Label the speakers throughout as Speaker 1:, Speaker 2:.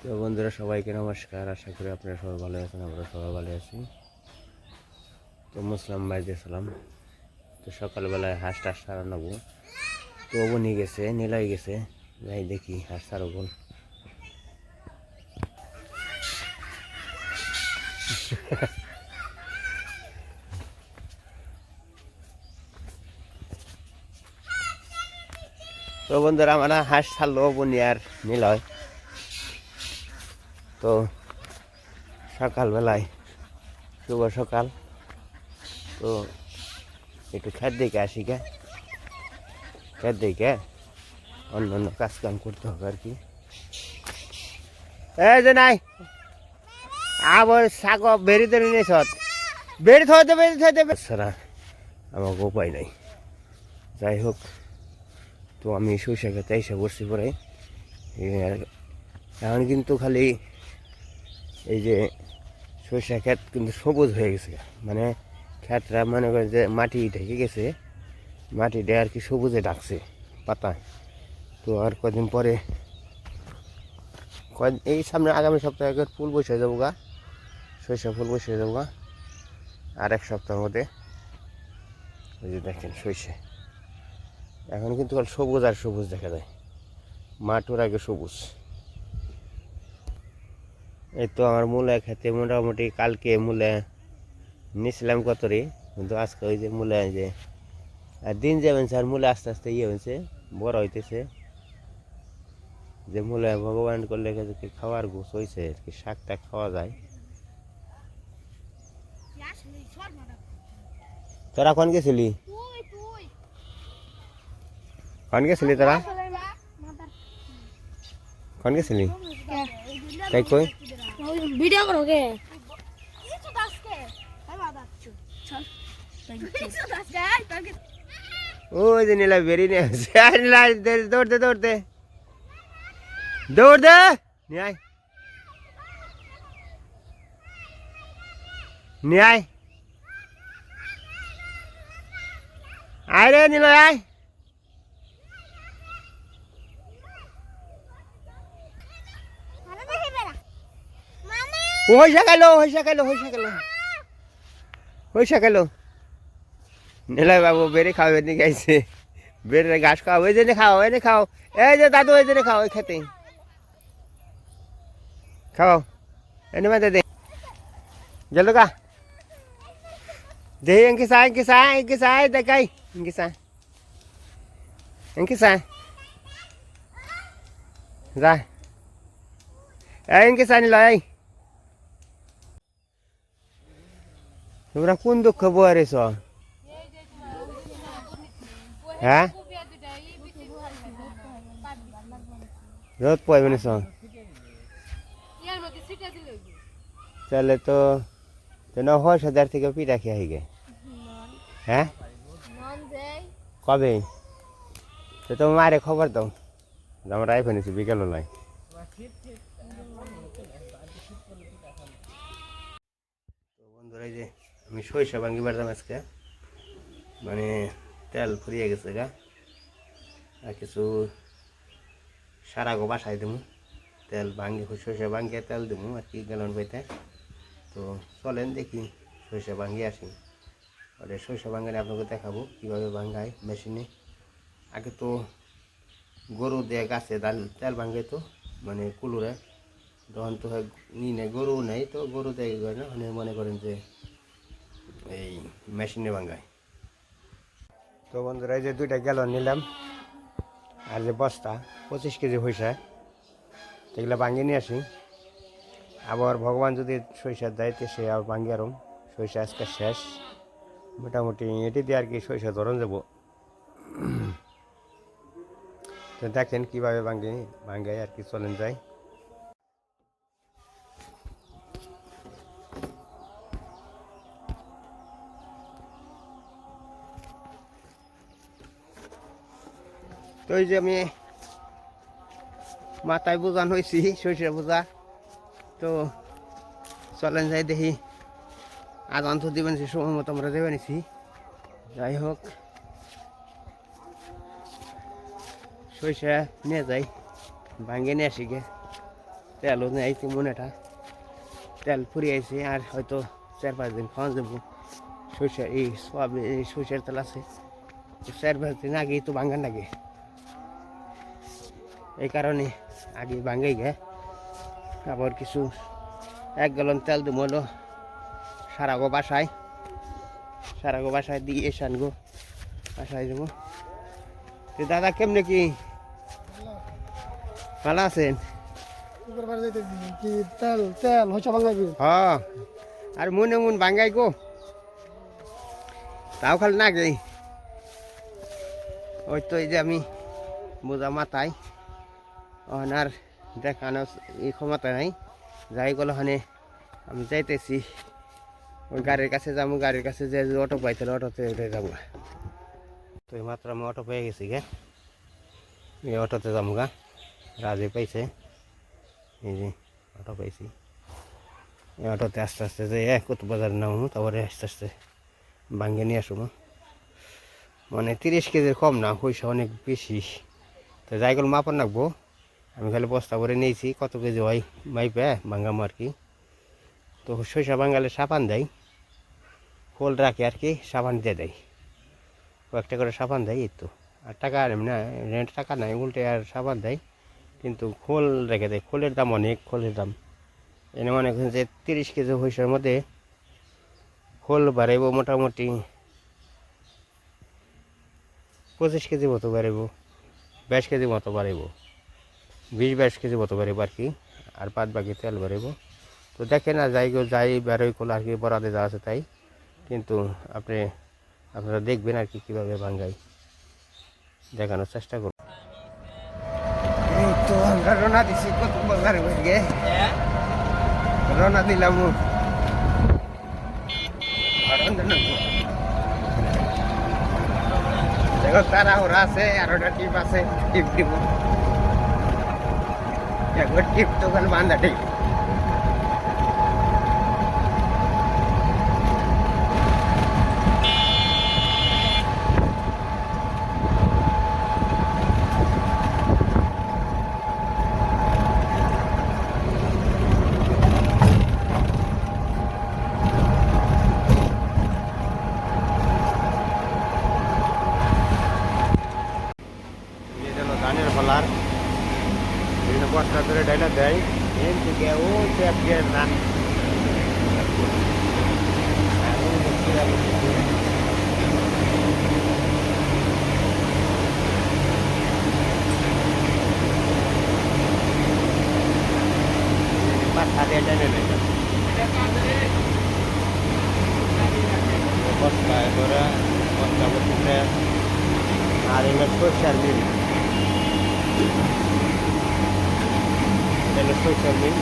Speaker 1: তো বন্ধুরা, সবাইকে নমস্কার। আশা করি আপনারা সবাই ভালো আছেন, আমরা সবাই ভালো আছি। তো মুসলাম বাইজে সালাম। তো সকালবেলায় হাঁস টাস সারা নেব তো ও নিয়ে গেছে, নীলাই গেছে। যাই দেখি হাঁস সারো বোন তো বন্ধুরা, আমরা হাঁস ছাড়লো বনি আর নিলয় তো সকালবেলায়, শুভ সকাল। তো একটু খেত দেখে আসি গে। খেত দেখে অন্য অন্য কাজ কাম করতে হবে আর কি। এই যে নাই, আবার শাক বেরি ধরে নিয়ে সৎ বেরি থইতে বেরি থইতে সারা আমাকে উপায় নাই। যাই হোক তো আমি সরিষা খেতে এসে বসছি পরে। এখন কিন্তু খালি এই যে সরিষা ক্ষেত কিন্তু সবুজ হয়ে গেছে। মানে ক্ষেতটা মনে করেন যে মাটি ঢেকে গেছে। মাটিটা আর কি সবুজে ডাকছে পাতায় তো আর কদিন পরে এই সামনে আগামী সপ্তাহে একবার ফুল বসে যাব গা। সরিষা ফুল বসে যাব গা। আর এক সপ্তাহের মধ্যে ওই যে দেখেন সরিষা। এখন কিন্তু সবুজ আর সবুজ দেখা যায়। মাঠুর আগে সবুজ। এই তো আমার মূলা খেতে মোটামুটি কালকে মূলা নিয়েছিলাম কত রে? কিন্তু আজকে ওই যে মূলা যে, আর দিন যাবেন স্যার মূলা আস্তে আস্তে ইয়ে হয়েছে, বড় হইতেছে। যে মূলা ভগবান করলে কি খাওয়ার গোছ হয়েছে আর কি শাক টাক খাওয়া যায়। তোরা কোন গেছিলি? কোন গেছিলি তোরা কোন গেছিলি তাই কই
Speaker 2: ভিডিও করো কে
Speaker 1: ওই যে নীলা বেরিয়ে নিয়ে আসছে আর নীলা দে- দৌড়তে দৌড়তে দৌড় দে নিয়ে আয় নিয়ে আয় আয় রে নীলা আয় হইসা গেল হইসা গেল হইসা গেল। হইসা গেল। নীলা বাবু বেড়ে খাও এনে গাইছে বেড়ে ঘাস খাও, ওই জন্য খাও এনে খাও। এই যে দাদু, ওই জন্য খাও, ওই খেতে। খাও। এনে মাঝে দে জল কা দে এনকে সাই এনকে সাই এনকে সাই দেখাই। এনকে সাই এনকে সাই যা। এই এনকে সাই লয় তোমরা কোন দুঃখ বয়ারেছ হ্যাঁ? রোদ পাইবে না সব তাহলে তো তো ন হয় হাজার থেকে পিঠা খেয়ে আইগে হ্যাঁ? কবে? তো তোমার মারে খবর দাও। আমরা আই ফেলেছি বিকেল লাই বন্ধুরা যে আমি সরিষা ভাঙ্গি পারতাম আজকে। মানে তেল ফুরিয়ে গেছে গা। আর কিছু সারা গো বাসায় দেবো তেল ভাঙি সরিষা ভাঙ্গিয়ে তেল দেবো আর কি গেলন বইতে তো চলেন দেখি সরিষা ভাঙ্গি আসি এই সরিষা ভাঙ্গালে আপনাকে দেখাবো কীভাবে ভাঙ্গায় মেশিনে। আগে তো গরু দিয়ে গাছে ডাল, তেল ভাঙ্গে তো মানে কুলুরে। তখন তো নেই গরু নেই তো গরু দেয় না? মানে মনে করেন যে এই মেশিনে ভাঙ্গায় তো বন্ধুরা, এই যে দুইটা গেল নিলাম। আর যে বস্তা, পঁচিশ কেজি হয়েছে এগুলো ভাঙিয়ে নিয়ে আসি। আবার ভগবান যদি সরিষার দেয় তো সে আবার ভাঙ্গি আরম সরিষা আজকে শেষ। মোটামুটি এটি দিয়ে আর কি সরিষা ধরন যাব। তো দেখেন কীভাবে ভাঙ্গে ভাঙ্গে আর কি চলেন যায়। তো এই যে আমি মাথায় বোঝান হয়েছি সরিষা বোঝা। তো চলেন যাই দেখি। আজ অন্ত দিবেন সময় মতো আমরা দেবে নিছি। যাই হোক। সরিষা নিয়ে যাই। ভাঙ্গে নিয়ে আসি গে। তেলও নিয়ে আইছি মনেটা তেল ফুরিয়ে আইছি, আর হয়তো চার পাঁচ দিন খাওয়া যাব। সরিষা, এই সয়াবিন সরিষার তেল আছে। চার পাঁচ দিন আগেই তো ভাঙ্গান লাগে। এই কারণে আগে ভাঙ্গে গে। আবার কিছু এক গ্যালন তেল দেবো হলো সারা গো বাসায়। সারা গো বাসায় দিয়ে সান গো বাসায় দেবো তো দাদা কেমনে কি? ভালো আছেন? আর মনে মন ভাঙ্গাই গো। তাও খালি না গে ওই তো এই যে আমি বোঝা মাথায়। আর দেখানো এই ক্ষমতা নাই। যাই গেল ওখানে আমি যাইতেছি। ওই গাড়ির কাছে যাব গাড়ির কাছে যে অটো পাইছিল, অটোতে উঠে যাব তো মাত্র আমি অটো পেয়ে গেছি গে। এই অটোতে যাব গা। রাজে পাইছে। এই যে অটো পাইছি। এই অটোতে আস্তে আস্তে যে কত বাজার নামো তারপরে আস্তে আস্তে ভাঙ্গে নিয়ে আসব মানে তিরিশ কেজির কম না পয়সা অনেক বেশি তো যাই গেল মাপন রাখব আমি খালি বস্তা করে নিয়েছি, কত কেজি হয় মাইপে ভাঙ্গামো আর কি তো সরিষা বাঙ্গালে সাবান দেয় খোল রাখে আর কি, সাবান দিয়ে দেয় কয়েকটা করে সাবান দেয় এই তো। আর টাকা আর না রেন্ট টাকা নাই, উল্টে আর সাবান দেয় কিন্তু খোল রেখে দেয় খোলের দাম অনেক, খোলের দাম। এনে মনে করেন যে তিরিশ কেজি পয়সার মধ্যে খোল বাড়াইব মোটামুটি পঁচিশ কেজি মতো বাড়াইব, বাইশ কেজি মতো বাড়াইব। বিশ বাইশ কেজি মতো বাড়াইব আর কি। আর বাদ বাকি তেল বাড়াইব তো দেখেন না যাই যাই বেরোই খোল আর কি, বরাদে যা আছে তাই। কিন্তু আপনি আপনারা দেখবেন আর কি কীভাবে ভাঙ্গাই। দেখানোর চেষ্টা করুন। তো আমরা রওনা দিছি কত রওনা দিলাম দেখো তারা ওরা আছে, আর ওটা টিপ আছে টিপ টিপ একবার টিপ তো খালি বান্ধা ঠিক এই জন্য ধানের ফলার বিভিন্ন বস্তা ধরে ডাইলা দেয় এন থেকে ও ট্যাপ গিয়ে না বস্তা ধরে বস্তা বসে আর এগুলো সরষার মিল এগুলো সরষার মিল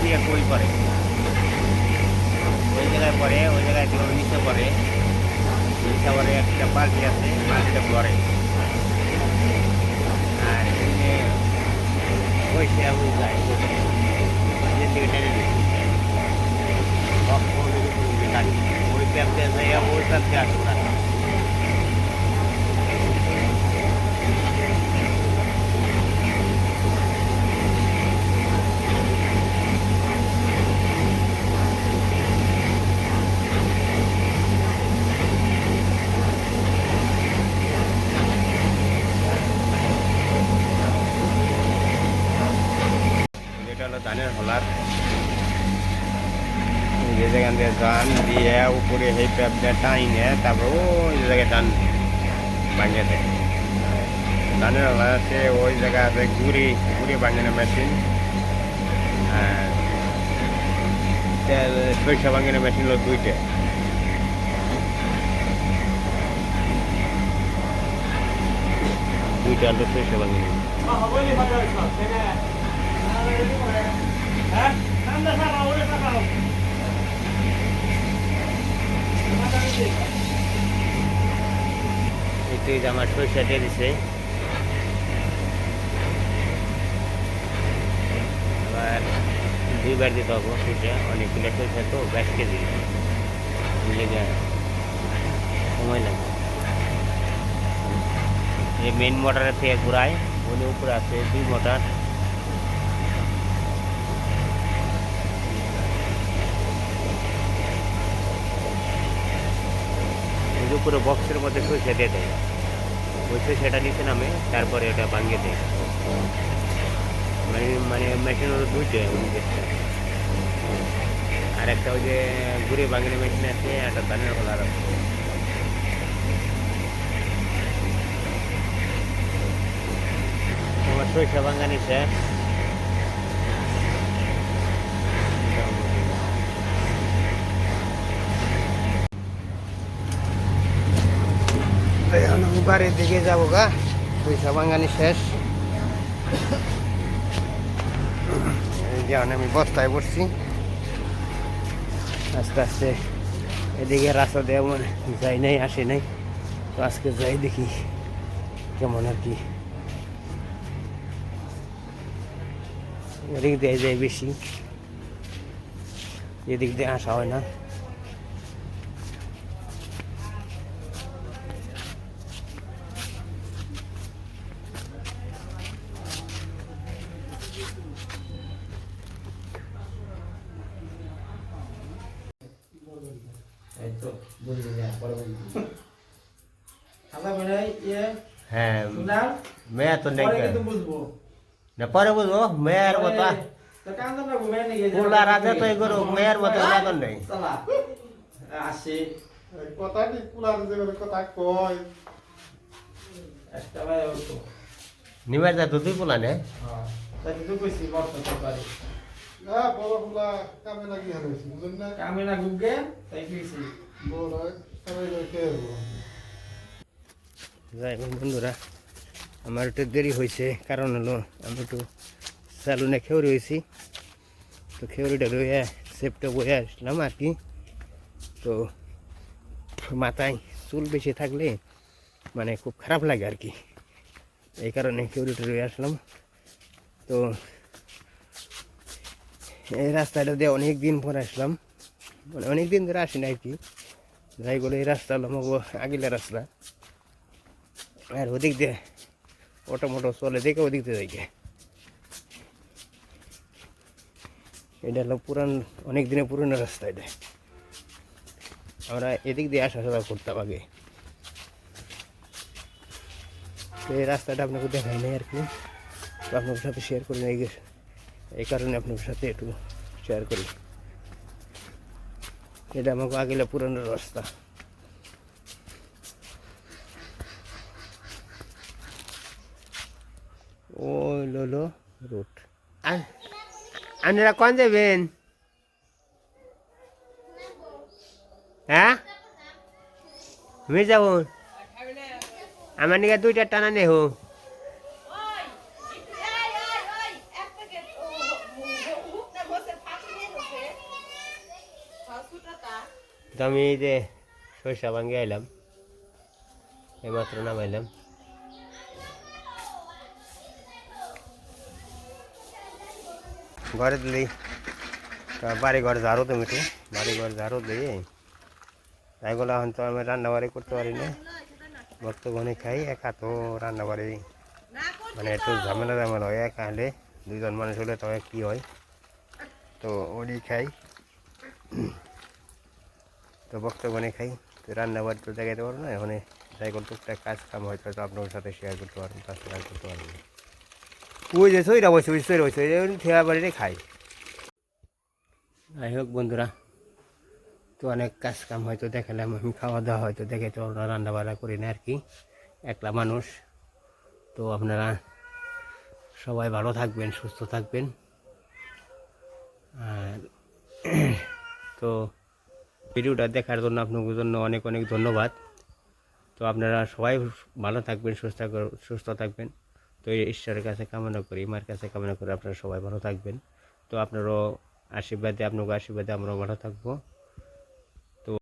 Speaker 1: দিয়ে কই করে? ওই জায়গায় পরে ওই জায়গায় নিচে পরে নিচে পরে একটা বালতি আছে বালতিটা পরে আর এখানে ওই সে ওই যায় ওই ওই না এটা হলো ধানের হলার যে যেখান দিয়ে উপরে সেই প্যাপ দিয়ে টাইনে তারপর ওই জায়গায় ধান ভাঙিয়ে দেয় ধানের আছে ওই জায়গা আছে ঘুরি গুড়ি ভাঙানো মেশিন আর সরিষা ভাঙানো মেশিন হলো দুইটা দুইটা হলো সরিষা ভাঙানো একটু আমার সরিষা দিয়ে দিছে। আবার দুইবার দিতে হবে সরিষা, অনেকগুলো সরিষা তো বাইশ কেজি। সময় লাগে। এই মেন মোটরের থেকে ঘুরায় ওই উপরে আছে দুই মোটর যে উপরে বক্সের মধ্যে সরিষা দিয়ে দেয়। ওই সরিষাটা নিচে নামে, তারপরে ওটা ভাঙিয়ে দেয়। মানে মানে মেশিন দুইটা ওই আর একটা ওই যে ঘুরে ভাঙিয়ে মেশিন আছে, একটা ধানের হলার আছে তোমার সরিষা ভাঙানি শেষ বাড়ির দিকে যাব গা। পয়সা ভাঙানি শেষ। এই যে এখন আমি বস্তায় পড়ছি আস্তে আস্তে এদিকে রাস্তা মানে যাই নাই, আসে নাই। তো আজকে যাই দেখি কেমন আর কি। এদিক দিয়ে যায় বেশি। এদিক দিয়ে আসা হয় না। মেয়া তো নেই
Speaker 3: পরে কিন্তু বুঝব
Speaker 1: না পরে বুঝব মেয়ের মতো
Speaker 3: না
Speaker 1: কুলা রাজা তো এগুলো মেয়ের মতো বেতন নেই
Speaker 3: আসি
Speaker 2: কথা কি কথা কয়
Speaker 3: একটা ভাই তো
Speaker 1: যা দুই পোলা নে
Speaker 3: হ্যাঁ
Speaker 2: না কামে না
Speaker 3: গুগে তাই কইছি
Speaker 2: বড় সবাই রেখে
Speaker 1: যাই বন্ধুরা আমার একটু দেরি হয়েছে, কারণ হলো আমি একটু স্যালুনে খেয়ে রয়েছি তো খেউরিটা রয়ে সেপটা বয়ে আসলাম আর কি। তো মাথায় চুল বেশি থাকলে মানে খুব খারাপ লাগে আর কি। এই কারণে খেউরিটা রয়ে আসলাম। তো এই রাস্তাটা দিয়ে অনেক দিন পর আসলাম। মানে অনেক দিন ধরে আসি না আর কি। যাই বলে এই রাস্তা হলো আগিলা রাস্তা। আর ওদিক দিয়ে অটো মোটো চলে, দেখে ওদিক যাই এটা হলো পুরান, অনেক দিনের পুরনো রাস্তা এটা। আমরা এদিক দিয়ে আসা যাওয়া করতাম আগে। এই রাস্তাটা আপনাকে দেখাই নাই আর কি। তো আপনার সাথে শেয়ার করি নাই, এই কারণে আপনার সাথে একটু শেয়ার করি। এটা আমাকে আগেলা পুরানো রাস্তা। আপনারা কোন যাবেন হ্যাঁ মির্জাউন আমার নিকে দুইটা টানা নেহ আমি এই যে সরিষা ভাঙ্গে আইলাম এইমাত্র নামাইলাম ঘরে দিলি। তা বাড়ি ঘর ঝাড়ু তুমি একটু। বাড়ি ঘর ঝাড়ু দিয়ে বলে এখন তো আমি রান্না বাড়ি করতে পারি না। বর্তমানে খাই, একা তো রান্না বাড়ি। মানে একটু ঝামেলা ঝামেলা হয়, একা হলে দুজন মানুষ হলে তবে কী হয়? তো ওরই খাই। তো বর্তমানে খাই। তো রান্না বাড়ি তো দেখাতে পারব না। ওখানে যাই করতে টুকটাক কাজ কাম হয়তো তো আপনার সাথে শেয়ার করতে তার শেয়ার করতে পারবেন না। ওই যে সইরা বসে ওই সইরা বসে বাড়িতে খাই। যাই হোক বন্ধুরা, তো অনেক কাজ কাম হয়তো দেখালাম, আমি খাওয়া দাওয়া হয়তো দেখে তো না রান্না বান্না করি না আর কি। একলা মানুষ। তো আপনারা সবাই ভালো থাকবেন, সুস্থ থাকবেন। আর তো ভিডিওটা দেখার জন্য আপনাদের জন্য অনেক অনেক ধন্যবাদ। তো আপনারা সবাই ভালো থাকবেন, সুস্থ সুস্থ থাকবেন। তো ঈশ্বরের কাছে কামনা করি মার কাছে কামনা করি। আপনারা সবাই ভালো থাকবেন। তো আপনারও আশীর্বাদে আপনাকে আশীর্বাদে আমরাও ভালো থাকব।